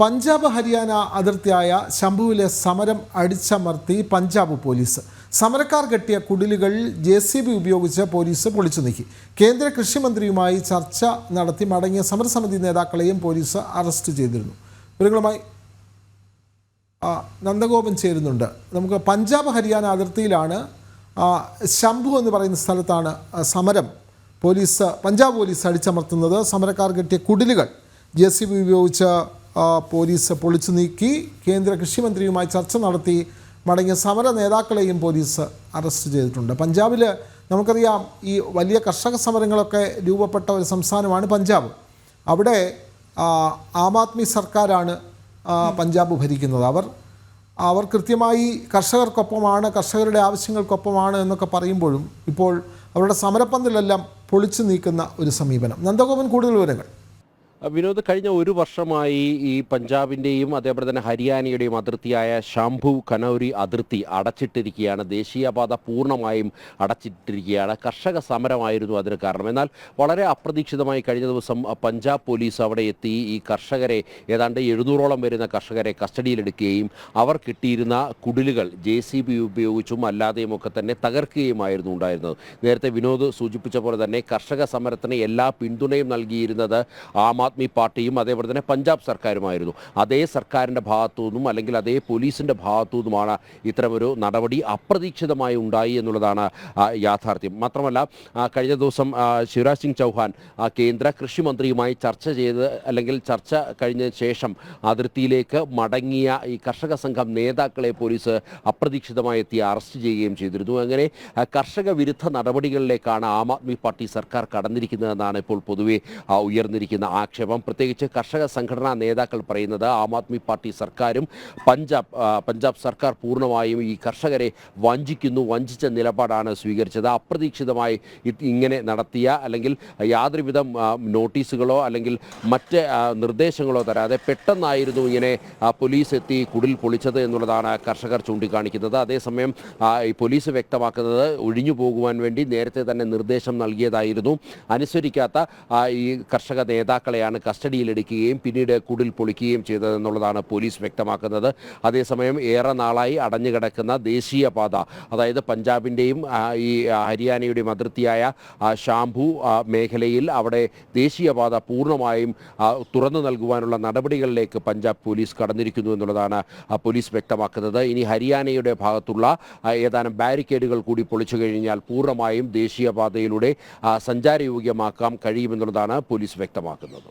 പഞ്ചാബ് ഹരിയാന അതിർത്തിയായ ശംഭുവിലെ സമരം അടിച്ചമർത്തി പഞ്ചാബ് പോലീസ്. സമരക്കാർ കെട്ടിയ കുടിലുകൾ ജെ സി ബി ഉപയോഗിച്ച് പോലീസ് പൊളിച്ചു നീക്കി. കേന്ദ്ര കൃഷിമന്ത്രിയുമായി ചർച്ച നടത്തി മടങ്ങിയ സമരസമിതി നേതാക്കളെയും പോലീസ് അറസ്റ്റ് ചെയ്തിരുന്നു. ഇവരുകളുമായി നന്ദഗോപൻ ചേരുന്നുണ്ട്. നമുക്ക് പഞ്ചാബ് ഹരിയാന അതിർത്തിയിലാണ് ശംഭു എന്ന് പറയുന്ന സ്ഥലത്താണ് സമരം. പോലീസ് പഞ്ചാബ് പോലീസ് അടിച്ചമർത്തുന്നത്. സമരക്കാർ കെട്ടിയ കുടിലുകൾ ജെ സി ബി ഉപയോഗിച്ച് പോലീസ് പൊളിച്ചു നീക്കി. കേന്ദ്ര കൃഷിമന്ത്രിയുമായി ചർച്ച നടത്തി. മടങ്ങിയ സമര നേതാക്കളെയും പോലീസ് അറസ്റ്റ് ചെയ്തിട്ടുണ്ട്. പഞ്ചാബിൽ നമുക്കറിയാം ഈ വലിയ കർഷക സമരങ്ങളൊക്കെ രൂപപ്പെട്ട ഒരു സംസ്ഥാനമാണ് പഞ്ചാബ്. അവിടെ ആ, ആദ്മി സർക്കാരാണ് പഞ്ചാബ് ഭരിക്കുന്നത്. അവർ അവർ കൃത്യമായി കർഷകർക്കൊപ്പമാണ് കർഷകരുടെ ആവശ്യങ്ങൾക്കൊപ്പമാണ് എന്നൊക്കെ പറയുമ്പോഴും ഇപ്പോൾ അവരുടെ സമരപ്പന്തലെല്ലാം പൊളിച്ചു നീക്കുന്ന ഒരു സമീപനം. നന്ദഗോപൻ കൂടുതൽ വിവരങ്ങൾ. വിനോദ് കഴിഞ്ഞ ഒരു വർഷമായി ഈ പഞ്ചാബിന്റെയും അതേപോലെ തന്നെ ഹരിയാനയുടെയും അതിർത്തിയായ ശംഭു കനൌരി അതിർത്തി അടച്ചിട്ടിരിക്കുകയാണ്. ദേശീയപാത പൂർണമായും അടച്ചിട്ടിരിക്കുകയാണ്. കർഷക സമരമായിരുന്നു അതിന് കാരണം. എന്നാൽ വളരെ അപ്രതീക്ഷിതമായി കഴിഞ്ഞ ദിവസം പഞ്ചാബ് പോലീസ് അവിടെ എത്തി. ഈ കർഷകരെ ഏതാണ്ട് എഴുന്നൂറോളം വരുന്ന കർഷകരെ കസ്റ്റഡിയിലെടുക്കുകയും അവർ കിട്ടിയിരുന്ന കുടിലുകൾ ജെ സി ബി ഉപയോഗിച്ചും അല്ലാതെയും ഒക്കെ തന്നെ തകർക്കുകയുമായിരുന്നു ഉണ്ടായിരുന്നത്. നേരത്തെ വിനോദ് സൂചിപ്പിച്ച പോലെ തന്നെ കർഷക സമരത്തിന് എല്ലാ പിന്തുണയും നൽകിയിരുന്നത് ആം ആദ്മി പാർട്ടിയും അതേപോലെ തന്നെ പഞ്ചാബ് സർക്കാരുമായിരുന്നു. അതേ സർക്കാരിന്റെ ഭാഗത്തു നിന്നും അല്ലെങ്കിൽ അതേ പോലീസിന്റെ ഭാഗത്തു നിന്നുമാണ് ഇത്തരമൊരു നടപടി അപ്രതീക്ഷിതമായി ഉണ്ടായി എന്നുള്ളതാണ് യാഥാർത്ഥ്യം. മാത്രമല്ല കഴിഞ്ഞ ദിവസം ശിവരാജ് സിംഗ് ചൗഹാൻ കേന്ദ്ര കൃഷിമന്ത്രിയുമായി ചർച്ച ചെയ്ത് അല്ലെങ്കിൽ ചർച്ച കഴിഞ്ഞ ശേഷം അതിർത്തിയിലേക്ക് മടങ്ങിയ ഈ കർഷക സംഘം നേതാക്കളെ പോലീസ് അപ്രതീക്ഷിതമായി എത്തി അറസ്റ്റ് ചെയ്യുകയും ചെയ്തിരുന്നു. അങ്ങനെ കർഷക വിരുദ്ധ നടപടികളിലേക്കാണ് ആം ആദ്മി പാർട്ടി സർക്കാർ കടന്നിരിക്കുന്നതെന്നാണ് ഇപ്പോൾ പൊതുവെ ഉയർന്നിരിക്കുന്ന ആക്ഷേപം. പ്രത്യേകിച്ച് കർഷക സംഘടനാ നേതാക്കൾ പറയുന്നത് ആം ആദ്മി പാർട്ടി സർക്കാരും പഞ്ചാബ് പഞ്ചാബ് സർക്കാർ പൂർണമായും ഈ കർഷകരെ വഞ്ചിക്കുന്നു വഞ്ചിച്ച നിലപാടാണ് സ്വീകരിച്ചത്. അപ്രതീക്ഷിതമായി ഇങ്ങനെ നടത്തിയ അല്ലെങ്കിൽ യാതൊരുവിധ നോട്ടീസുകളോ അല്ലെങ്കിൽ മറ്റ് നിർദ്ദേശങ്ങളോ തരാതെ പെട്ടെന്നായിരുന്നു ഇങ്ങനെ പോലീസ് എത്തി കുടിൽ പൊളിച്ചത് എന്നുള്ളതാണ് കർഷകർ ചൂണ്ടിക്കാണിക്കുന്നത്. അതേസമയം ഈ പോലീസ് വ്യക്തമാക്കുന്നത് ഒഴിഞ്ഞു പോകുവാൻ വേണ്ടി നേരത്തെ തന്നെ നിർദ്ദേശം നൽകിയതായിരുന്നു. അനുസരിക്കാത്ത ഈ കർഷക നേതാക്കളെയാണ് കസ്റ്റഡിയിലെടുക്കുകയും പിന്നീട് കുടിൽ പൊളിക്കുകയും ചെയ്തതെന്നുള്ളതാണ് പോലീസ് വ്യക്തമാക്കുന്നത്. അതേസമയം ഏറെ നാളായി അടഞ്ഞുകിടക്കുന്ന ദേശീയപാത അതായത് പഞ്ചാബിന്റെയും ഈ ഹരിയാനയുടെയും അതിർത്തിയായ ഷാംഭു മേഖലയിൽ അവിടെ ദേശീയപാത പൂർണമായും തുറന്നു നൽകുവാനുള്ള നടപടികളിലേക്ക് പഞ്ചാബ് പോലീസ് കടന്നിരിക്കുന്നു എന്നുള്ളതാണ് പോലീസ് വ്യക്തമാക്കുന്നത്. ഇനി ഹരിയാനയുടെ ഭാഗത്തുള്ള ഏതാനും ബാരിക്കേഡുകൾ കൂടി പൊളിച്ചു കഴിഞ്ഞാൽ പൂർണമായും ദേശീയപാതയിലൂടെ സഞ്ചാരയോഗ്യമാക്കാൻ കഴിയുമെന്നുള്ളതാണ് പോലീസ് വ്യക്തമാക്കുന്നത്.